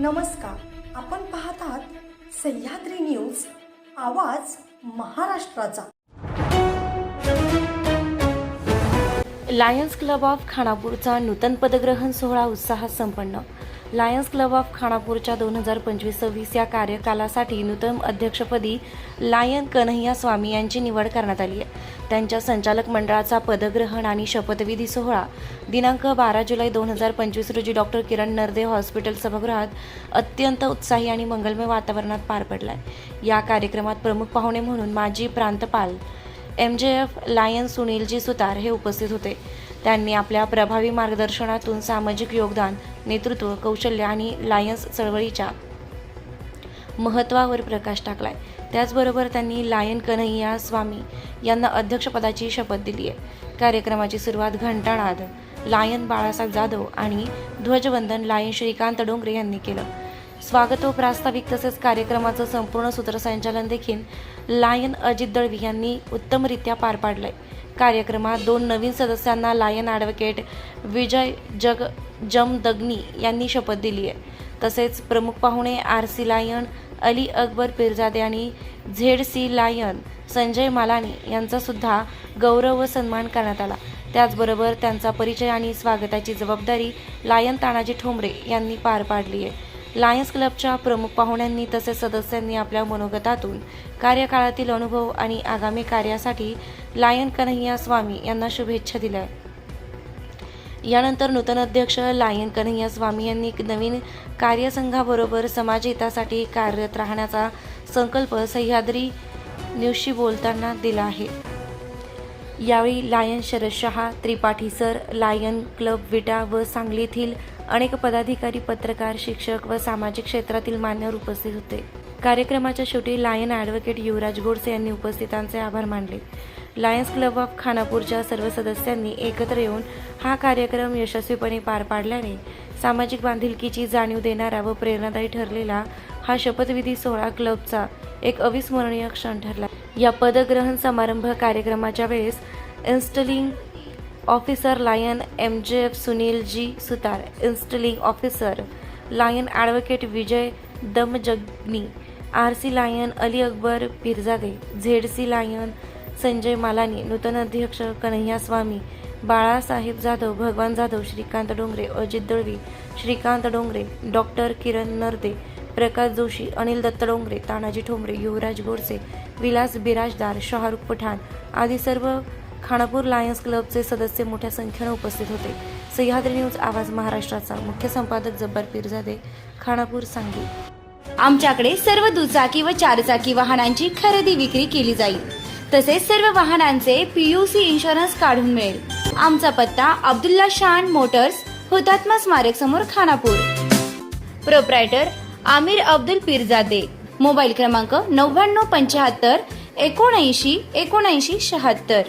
नमस्कार. आपण पाहत आहात सह्याद्री न्यूज आवाज महाराष्ट्राचा. लायन्स क्लब ऑफ खानापूरचा नूतन पदग्रहण सोहळा उत्साहात संपन्न. लायन्स क्लब ऑफ खानापूरच्या दोन हजार पंचवीस सव्वीस या कार्यकालासाठी नूतन अध्यक्षपदी लायन कन्हैया स्वामी यांची निवड करण्यात आली आहे. त्यांच्या संचालक मंडळाचा पदग्रहण आणि शपथविधी सोहळा दिनांक बारा जुलै दोन हजार पंचवीस रोजी डॉक्टर किरण नरदे हॉस्पिटल सभागृहात अत्यंत उत्साही आणि मंगलमय वातावरणात पार पडला आहे या कार्यक्रमात प्रमुख पाहुणे म्हणून माजी प्रांतपाल M J F lion Sunilji Sutar हे उपस्थित होते. त्यांनी आपल्या प्रभावी मार्गदर्शनातून सामाजिक योगदान नेतृत्व कौशल्य आणि लायन्स चळवळीच्या महत्त्वावर प्रकाश टाकलाय. त्याचबरोबर त्यांनी लायन कन्हैया स्वामी यांना अध्यक्षपदाची शपथ दिली आहे. कार्यक्रमाची सुरुवात घंटानाद लायन बाळासाहेब जाधव आणि ध्वजवंदन लायन श्रीकांत डोंगरे यांनी केलं. स्वागत व प्रास्ताविक तसेच कार्यक्रमाचं संपूर्ण सूत्रसंचालन देखील लायन अजित दळवी यांनी उत्तमरित्या पार पाडलंय. कार्यक्रमात दोन नवीन सदस्यांना लायन ॲडव्होकेट विजय जग जमदग्नी यांनी शपथ दिली आहे. तसेच प्रमुख पाहुणे R C lion Ali Akbar Pirjade आणि Z C lion Sanjay Malani यांचासुद्धा गौरव व सन्मान करण्यात आला. त्याचबरोबर त्यांचा परिचय आणि स्वागताची जबाबदारी लायन तानाजी ठोंबरे यांनी पार पाडली आहे. लायन्स क्लबच्या प्रमुख पाहुण्यांनी तसेच सदस्यांनी आपल्या मनोगतातून कार्यकाळातील अनुभव आणि आगामी कार्यासाठी लायन कन्हैया स्वामी यांना शुभेच्छा दिल्या. यानंतर नूतन अध्यक्ष लायन कन्हैया स्वामी यांनी नवीन कार्यसंघाबरोबर समाजहितासाठी कार्यरत राहण्याचा संकल्प सह्याद्री न्यूजशी बोलताना दिला आहे. यावेळी lion Sharad Shah Tripathi sir lion club Vita व सांगलीतील अनेक पदाधिकारी पत्रकार शिक्षक व सामाजिक क्षेत्रातील मान्यवर उपस्थित होते. कार्यक्रमाच्या शेवटी लायन ॲडव्होकेट युवराज गोडसे यांनी उपस्थितांचे आभार मानले. लायन्स क्लब ऑफ खानापूरच्या सर्व सदस्यांनी एकत्र येऊन हा कार्यक्रम यशस्वीपणे पार पाडल्याने सामाजिक बांधिलकीची जाणीव देणारा व प्रेरणादायी ठरलेला हा शपथविधी सोहळा क्लबचा एक अविस्मरणीय क्षण ठरला. या पदग्रहण समारंभ कार्यक्रमाच्या वेळेस installing officer lion M J F Sunil ji Sutar installing officer lion advocate Vijay Damjagani R C lion Ali Akbar Pirjade Z C lion Sanjay Malani नूतन अध्यक्ष कन्हैया स्वामी बाळासाहेब जाधव भगवान जाधव श्रीकांत डोंगरे अजित दळवी श्रीकांत डोंगरे डॉक्टर किरण नरदे प्रकाश जोशी अनिल दत्त डोंगरे तानाजी ठोंबरे युवराज गोडसे विलास बिराजदार शाहरुख पठाण आदी सर्व खानापूर लायन्स क्लबचे सदस्य मोठ्या संख्येने उपस्थित होते. सह्याद्री न्यूज आवाज महाराष्ट्राचा. मुख्य संपादक जब्बार पिरजादे खानापूर सांगली. आमच्याकडे सर्व दुचाकी व चारचाकी वाहनांची खरेदी विक्री केली जाईल. तसेच सर्व वाहनांचे पीयूसी इन्शुरन्स काढून मिळेल. आमचा पत्ता अब्दुल्ला शान मोटर्स हुतात्मा स्मारक समोर खानापूर. प्रोप्रायटर आमिर अब्दुल पिरजादे मोबाईल क्रमांक नव्याण्णव पंच्याहत्तर एकोणऐंशी एकोणऐंशी शहात्तर.